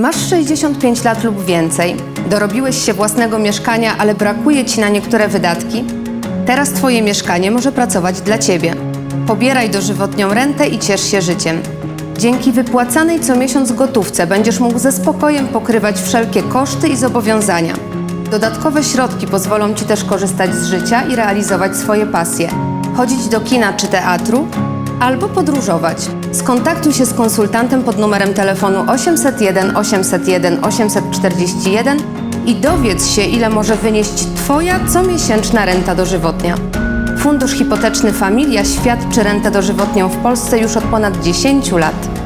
Masz 65 lat lub więcej, dorobiłeś się własnego mieszkania, ale brakuje ci na niektóre wydatki? Teraz Twoje mieszkanie może pracować dla Ciebie. Pobieraj dożywotnią rentę i ciesz się życiem. Dzięki wypłacanej co miesiąc gotówce będziesz mógł ze spokojem pokrywać wszelkie koszty i zobowiązania. Dodatkowe środki pozwolą Ci też korzystać z życia i realizować swoje pasje. Chodzić do kina czy teatru, albo podróżować. Skontaktuj się z konsultantem pod numerem telefonu 801 801 841 i dowiedz się, ile może wynieść Twoja comiesięczna renta dożywotnia. Fundusz Hipoteczny Familia świadczy rentę dożywotnią w Polsce już od ponad 10 lat.